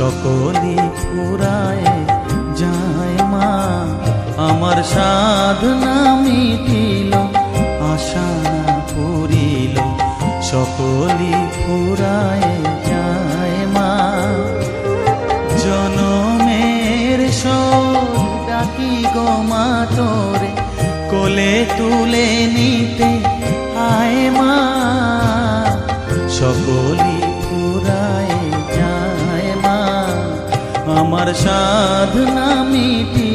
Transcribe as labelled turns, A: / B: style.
A: সকলি ফুরায় যায় মা। আমার সাধনা মিটিল, আশা করিল, সকলি ফুরায় যায় মা। জনমের সব ডাকি গো মা তোরে, কোলে তুলে নিতে আয় মা। সকলি আমার সাধনা আশা